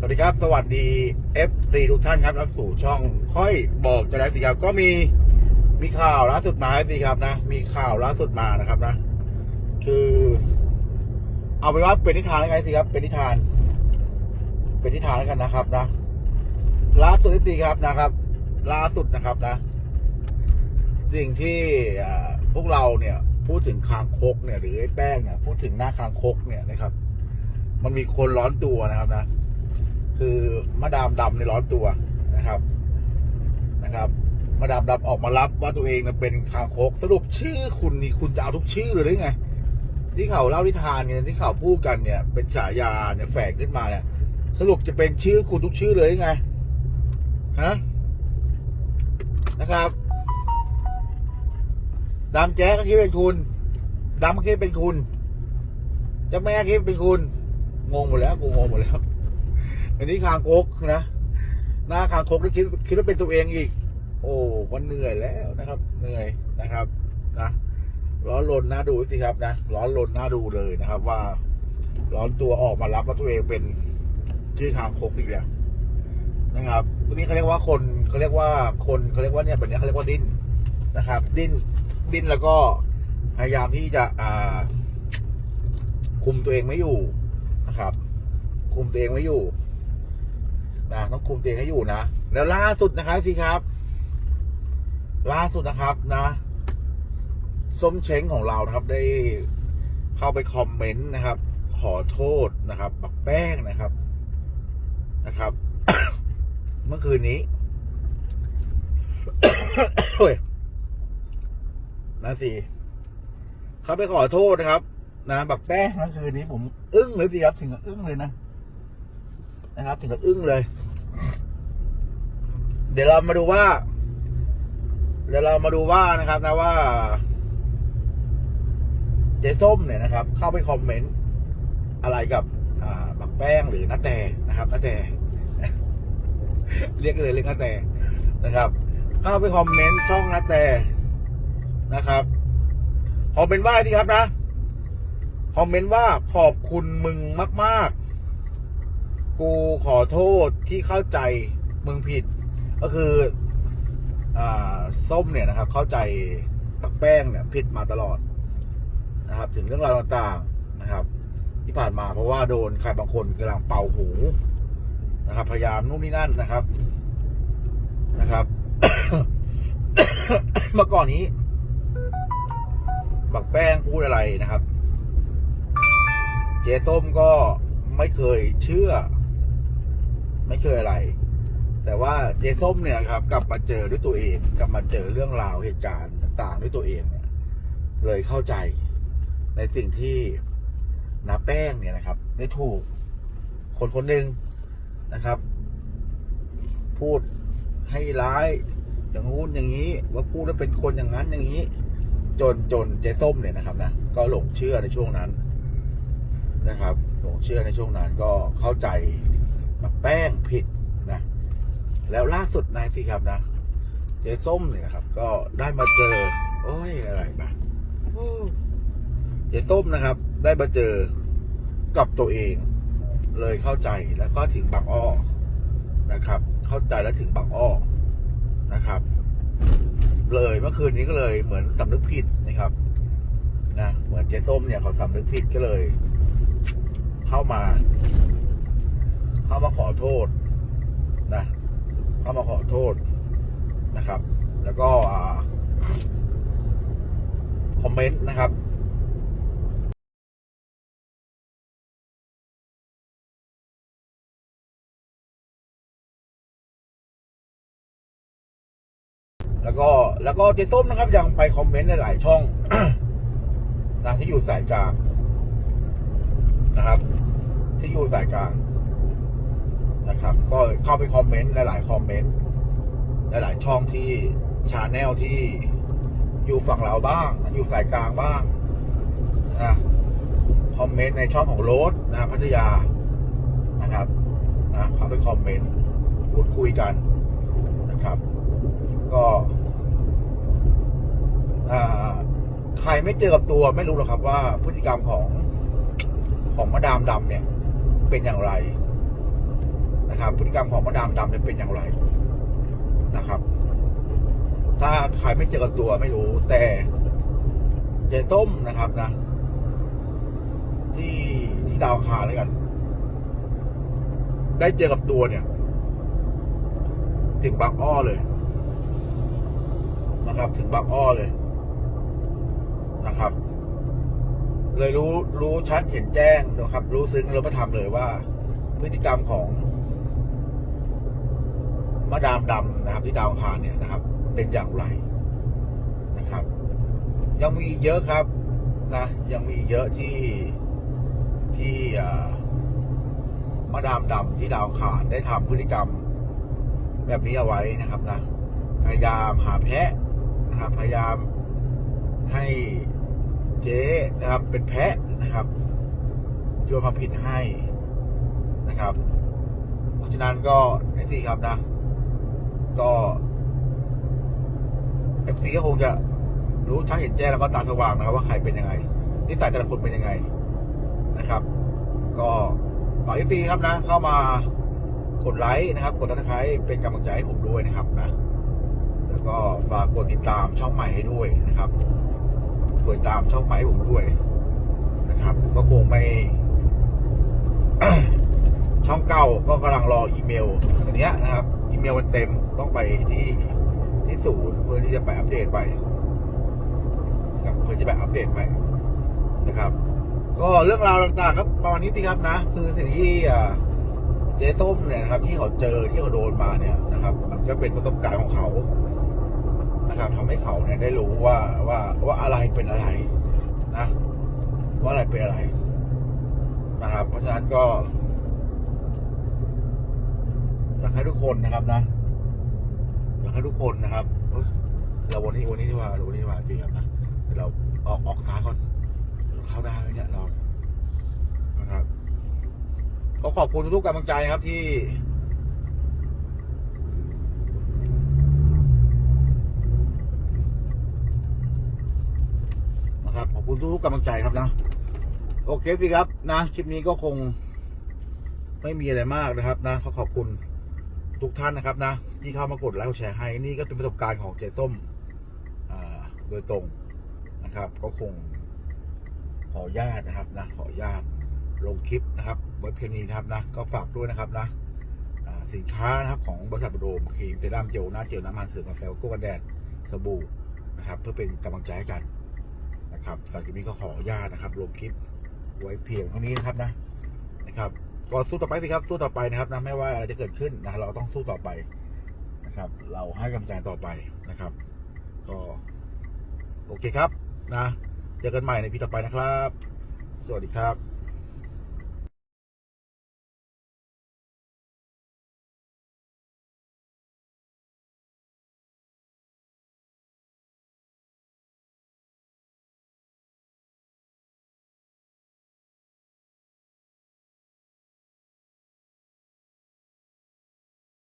สวัสดีครับ สวัสดี FC ทุกท่านครับรับสู่ช่องค่อยบอกจะได้สิครับ ก็มีมีข่าวล่าสุดมาให้สิครับนะ มีข่าวล่าสุดมานะครับนะ คือ เอาเป็นว่าเป็นนิทานแล้วกันสิครับ เป็นนิทาน เป็นนิทานแล้วกันนะครับนะ ล่าสุดที่สิครับนะครับ ล่าสุดนะครับนะ สิ่งที่พวกเราเนี่ย พูดถึงคางคกเนี่ย หรือไอ้แป้งเนี่ยพูดถึงหน้าคางคกเนี่ยนะครับ มันมีคนร้อนตัวนะครับนะ คือมาดามดำในร้อนตัวนะครับนะครับมาดามดำออกมารับว่าตัวเองเป็นคางคกสรุปชื่อคุณนี่คุณจะเอาทุกชื่อเลยหรือไง ที่เขาเล่านิทานเนี่ยที่เขาพูดกันเนี่ย เป็นฉายาเนี่ยแฝงขึ้นมาเนี่ย สรุปจะเป็นชื่อคุณทุกชื่อเลยไงฮะนะครับดำแจ๊กก็คิดเป็นคุณดำก็คิดเป็นคุณเจะแม่คิดเป็นคุณงงหมดแล้วกูงงหมดแล้ว อันนี้คางคกนะ หน้าคางคกที่คิดคิดว่าเป็นตัวเองอีก โอ้มันเหนื่อยแล้วนะครับ เหนื่อยนะครับ นะร้อนรนน่าดูสิครับนะร้อนรนน่าดูเลยนะครับ ว่า ร้อนตัวออกมารับว่าตัวเองเป็นชื่อคางคกอีกแล้วนะครับวันนี้เขาเรียกว่าคนเขาเรียกว่าคนเขาเรียกว่าเนี่ยแบบนี้เขาเรียกว่าดิ้นนะครับ ดิ้นดิ้นแล้วก็พยายามที่จะอ่า คุมตัวเองไม่อยู่นะครับ คุมตัวเองไว้อยู่ นะต้องคุมตัวเองให้อยู่นะแล้วล่าสุดนะครับพี่ครับ ล่าสุดนะครับนะส้มเช้งของเรานะครับได้เข้าไปคอมเมนต์นะครับ ขอโทษนะครับบักแป้งนะครับนะครับ เมื่อคืนนี้โอ้ยนะสิเขาไปขอโทษนะครับ นะบักแป้งเมื่อคืนนี้ผม อึ้งเลยสิครับถึงกับอึ้งเลยนะ นะครับ ถึงกับอึ้งเลย เดี๋ยวเรามาดูว่า เดี๋ยวเรามาดูว่านะครับนะว่า เจส้มเนี่ยนะครับ เข้าไปคอมเมนต์อะไรกับบักแป้งหรือน้าแต่นะครับน้าแต่เรียกเลยเรียกน้าแต่นะครับเข้าไปคอมเมนต์ช่องน้าแต่นะครับคอมเมนต์ว่าอะไรดีครับนะคอมเมนต์ว่าขอบคุณมึงมาก กูขอโทษที่เข้าใจมึงผิด ก็คืออ่าส้มเนี่ยนะครับ เข้าใจปักแป้งเนี่ยผิดมาตลอดนะครับ ถึงเรื่องราวต่างๆนะครับ ที่ผ่านมาเพราะว่าโดนใครบางคนกำลังเป่าหูนะครับ พยายามนู่นนี่นั่นนะครับนะครับเมื่อก่อนนี้ บักแป้งพูดอะไรนะครับ เจ๊ส้มก็ไม่เคยเชื่อ ไม่เคยอะไร แต่ว่าเจส้มเนี่ยครับ กลับมาเจอด้วยตัวเอง กลับมาเจอเรื่องราวเหตุการณ์ต่างๆด้วยตัวเองเนี่ย เลยเข้าใจในสิ่งที่นาแป้งเนี่ยนะครับ ได้ถูกคนคนหนึ่งนะครับ พูดให้ร้ายอย่างงู้นอย่างนี้ ว่าพูดแล้วเป็นคนอย่างนั้นอย่างนี้ จนจนเจ๊ส้มเนี่ยนะครับนะก็หลงเชื่อในช่วงนั้นนะครับ หลงเชื่อในช่วงนั้นก็เข้าใจ แบบแป้งผิดนะแล้วล่าสุดนายสิครับนะเจ๊ส้มเนี่ยนะครับ ก็ได้มาเจอ โอ้ยอะไรมาโอ้เจ๊ส้มนะครับ ได้มาเจอกับตัวเอง เลยเข้าใจแล้วก็ถึงบางอ้อนะครับ เข้าใจแล้วถึงบางอ้อนะครับ เลยเมื่อคืนนี้ก็เลยเหมือนสำนึกผิดนะครับนะเหมือนเจ๊ส้มเนี่ยเขาสำนึกผิดก็เลย เข้ามา เข้ามาขอโทษนะเข้ามาขอโทษนะครับ แล้วก็คอมเมนต์นะครับแล้วก็แล้วก็เจ๊ส้มนะครับยังไปคอมเมนต์ในหลายช่องนะที่อยู่สายกลางนะครับ ที่อยู่สายกลาง นะครับ ก็เข้าไปคอมเมนต์หลาย ๆ คอมเมนต์หลาย ๆ ช่องที่ชาแนลที่อยู่ฝั่งเราบ้าง อยู่สายกลางบ้างนะคอมเมนต์ในช่องของโรสนะพัทยานะครับนะเข้าไปคอมเมนต์พูดคุยกันนะครับ ก็ใครไม่เจอกับตัวไม่รู้หรอกครับว่าพฤติกรรมของของมาดามดำเนี่ยเป็นอย่างไร พฤติกรรมของมาดามดำเนี่ยเป็นอย่างไรนะครับ ถ้าใครไม่เจอกับตัวไม่รู้แต่เจต้มนะครับนะ ที่ที่ดาวคาแล้วกัน ได้เจอกับตัวเนี่ย ถึงบางอ้อเลยนะครับ ถึงบางอ้อเลยนะครับ เลยรู้รู้ชัดเห็นแจ้งนะครับ รู้ซึ้งรู้ประทำเลยว่า พฤติกรรมของ มาดามดำนะครับ ที่ดาวคารเนี่ยนะครับ เป็นอย่างไรนะครับ ยังมีเยอะครับนะยังมีเยอะที่ที่มาดามดำที่ดาวคารได้ทำพฤติกรรม แบบนี้เอาไว้นะครับนะพยายามหาแพะนะครับพยายามให้เจ๊นะครับ เป็นแพะนะครับโยนความผิดให้นะครับ เพราะฉะนั้นก็ไอซีครับนะ ก็เอฟซีก็คงจะรู้ชัดเห็นแจ้งแล้วก็ตาสว่างนะครับว่าใครเป็นยังไงนิสัยแต่ละคนเป็นยังไงนะครับ ก็ฝากเอฟซีครับนะ เข้ามากดไลค์นะครับ กดติดตามเป็นกำลังใจให้ผมด้วยนะครับนะ แล้วก็ฝากกดติดตามช่องใหม่ให้ด้วยนะครับกดติดตามช่องใหม่ผมด้วยนะครับ ก็คงไม่ช่องเก่าก็กำลังรออีเมลอันเนี้ยนะครับ เมลมันเต็มต้องไปที่ที่ศูนย์เพื่อที่จะไปอัปเดตไปนะครับเพื่อจะไปอัปเดตไปนะครับ ก็เรื่องราวต่างๆ ครับประมาณนี้สิครับนะ คือสิ่งที่เจ๊ส้มเนี่ยนะครับ ที่เขาเจอที่เขาโดนมาเนี่ยนะครับ มันก็เป็นประสบการณ์ของเขานะครับทำให้เขาเนี่ยได้รู้ว่าว่าว่าอะไรเป็นอะไรนะ ว่าอะไรเป็นอะไรนะครับ เพราะฉะนั้นก็ากให้ทุกคนนะครับนะอยากให้ทุกคนนะครับเราวันนี้วันนี้ที่ว่าวันนี้ที่ว่าจริงครับนะเดี๋ยวเราออกออกท้าก่อนเข้าได้เนี่ยเรานะครับก็ขอบคุณทุกกำลังใจนะครับที่นะครับขอบคุณทุกกำลังใจครับนะโอเคสิครับนะคลิปนี้ก็คงไม่มีอะไรมากนะครับนะขอขอบคุณ ทุกท่านนะครับนะ ที่เข้ามากดไลค์แชร์ให้นี่ก็เป็นประสบการณ์ของเจต้มอ่าโดยตรงนะครับ ก็คงขออนุญาตนะครับนะขออนุญาตลงคลิปนะครับไว้เพียงนี้นะครับนะ ก็ฝากด้วยนะครับนะสินค้านะครับของบริษัทบโดมครีมเซรั่มเจลหน้าเจลน้ำมันเสือกันแซลโก้กันแดดสบู่นะครับ เพื่อเป็นกำลังใจให้กันนะครับสำหรับคลิปนี้ก็ขออนุญาตนะครับลงคลิปไว้เพียงเท่านี้นะครับนะนะครับ ก็สู้ต่อไปสิครับสู้ต่อไปนะครับนะไม่ว่าอะไรจะเกิดขึ้นนะเราต้องสู้ต่อไปนะครับ เราให้กำลังใจต่อไปนะครับ ก็ โอเคครับนะเจอกันใหม่ในพีต่อไปนะครับ สวัสดีครับ